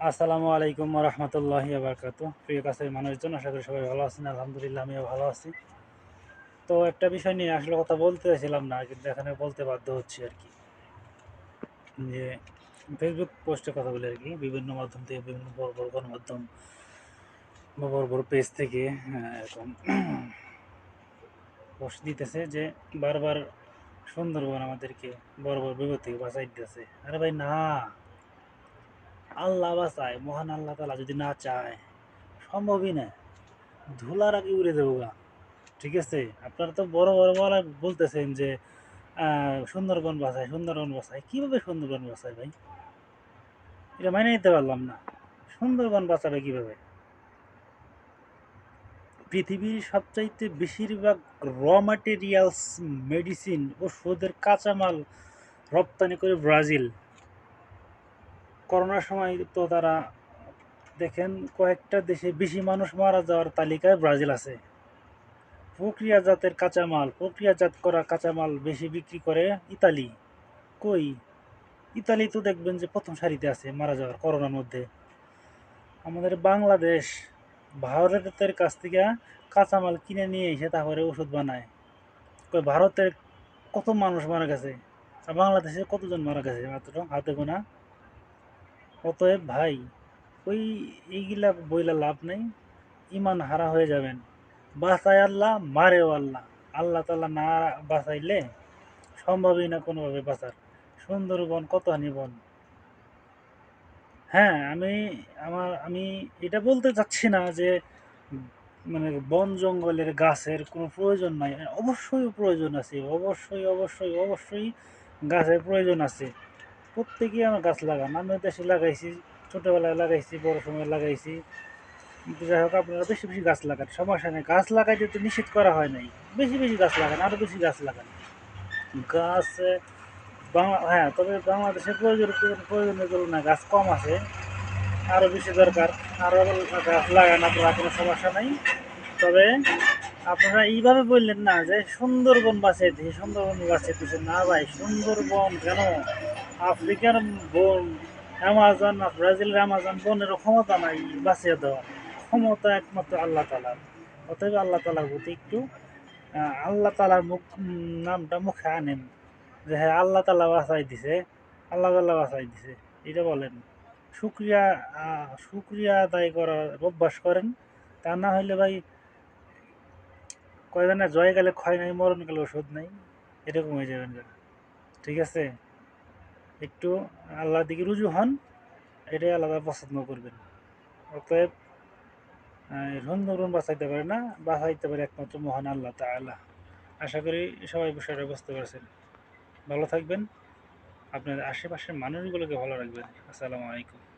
আসসালামু আলাইকুম রহমতুল্লাহ বারকাত প্রিয় কাছের মানুষজন আশা করি সবাই ভালো আছেন আলহামদুলিল্লাহ আমিও ভালো আছি। তো একটা বিষয় নিয়ে আসলে কথা বলতে চাইছিলাম না কিন্তু এখানে বলতে বাধ্য হচ্ছি আর কি। যে ফেসবুক পোস্টে কথা বলি আর কি বিভিন্ন মাধ্যম থেকে বিভিন্ন বড় বড় গণমাধ্যম বা বড় বড় পেজ থেকে হ্যাঁ, এরকম পোস্ট দিতেছে যে বারবার সুন্দরবন আমাদেরকে বড় বড় বিপদ থেকে বাঁচাই দিতেছে আরে ভাই না! আল্লাহ বাঁচায়, মহান আল্লাহ তালা যদি না চায়, সম্ভবই না। ধুলার আগে উড়ে দেবো গা। ঠিক আছে? আপনারা তো বড় বড় বলা বলতেছেন যে সুন্দরবন বাঁচায় সুন্দরবন বাঁচায়। কীভাবে সুন্দরবন বাঁচায় ভাই? এটা মাইনে নিতে পারলাম না। সুন্দরবন বাঁচাবে কীভাবে? পৃথিবীর সবচাইতে বেশিরভাগ র ম্যাটেরিয়ালস মেডিসিন ওষুধের কাঁচামাল রপ্তানি করে ব্রাজিল। করোনার সময় তো তারা দেখেন কয়েকটা দেশে বেশি মানুষ মারা যাওয়ার তালিকায় ব্রাজিল আছে। প্রক্রিয়াজাতের কাঁচামাল, প্রক্রিয়াজাত করা কাঁচামাল বেশি বিক্রি করে ইতালি। কই? ইতালি তো দেখবেন যে প্রথম সারিতে আছে মারা যাওয়ার করোনার মধ্যে। আমাদের বাংলাদেশ ভারতের কাছ থেকে কাঁচামাল কিনে নিয়ে এসে তারপরে ওষুধ বানায়। কই, ভারতের কত মানুষ মারা গেছে? আর বাংলাদেশে কতজন মারা গেছে? মাত্র হাতে গোনা অতএব ভাই, ওই এইগুলা বইলা লাভ নেই। ইমান হারা হয়ে যাবেন। বাঁচায় আল্লাহ, মারেও আল্লাহ। আল্লাহ তাল্লাহ না বাঁচাইলে সম্ভবই না কোনোভাবে বাঁচার। সুন্দরবন কত বন। হ্যাঁ আমি আমার, আমি এটা বলতে চাচ্ছি না যে মানে বন জঙ্গলের গাছের কোনো প্রয়োজন নাই। অবশ্যই প্রয়োজন আছে, অবশ্যই অবশ্যই অবশ্যই গাছের প্রয়োজন আছে। প্রত্যেকেই আমার গাছ লাগান। আমি দেশে লাগাইছি, ছোটোবেলায় লাগাইছি, বড় সময় লাগাইছি। কিন্তু যাই হোক, আপনারা বেশি বেশি গাছ লাগান, সমস্যা নেই। গাছ লাগাইতে তো নিষেধ করা হয় নাই। বেশি বেশি গাছ লাগান আরও বেশি গাছ লাগান। গাছ বাংলা হ্যাঁ তবে বাংলাদেশে প্রয়োজন প্রয়োজনের তুলনায় গাছ কম আছে। আরও বেশি দরকার। আরও গাছ লাগান, আপনারা কোনো সমস্যা নাই। তবে আপনারা এইভাবে বললেন না যে সুন্দরবন বাঁচিয়ে দিয়েছে সুন্দরবন বাঁচিয়ে দিয়েছে না ভাই, সুন্দরবন কেন? আফ্রিকার বন অ্যামাজন, ব্রাজিলের অ্যামাজন বনের ক্ষমতা নাই বাঁচিয়ে দেওয়ার। ক্ষমতা একমাত্র আল্লাহ তালার অতএব আল্লাহ তালার প্রতি একটু আল্লাহ তালার মুখ নামটা মুখে আনেন। যে হ্যাঁ আল্লাহ তালা বাঁচাই দিছে, আল্লাহ তালা বাঁচাই দিছে, এটা বলেন। শুক্রিয়া শুক্রিয়া আদায় করার অভ্যাস করেন। তা না হইলে ভাই, কয় জয় গেলে ক্ষয় নাই, মরণ গেলে ওষুধ নাই, এরকম হয়ে যাবেন ঠিক আছে? একটু আল্লাহর দিকে রুজু হন, এটাই আল্লাহ পছন্দ করবেন। অতএব রন্ধন বাঁচাইতে পারে না, বাঁচাইতে পারে একমাত্র মহান আল্লাহ তা আল্লাহ আশা করি সবাই বিষয়টা বুঝতে পারছেন। ভালো থাকবেন। আপনার আশেপাশের মানুষগুলোকে ভালো রাখবেন। আসসালামু আলাইকুম।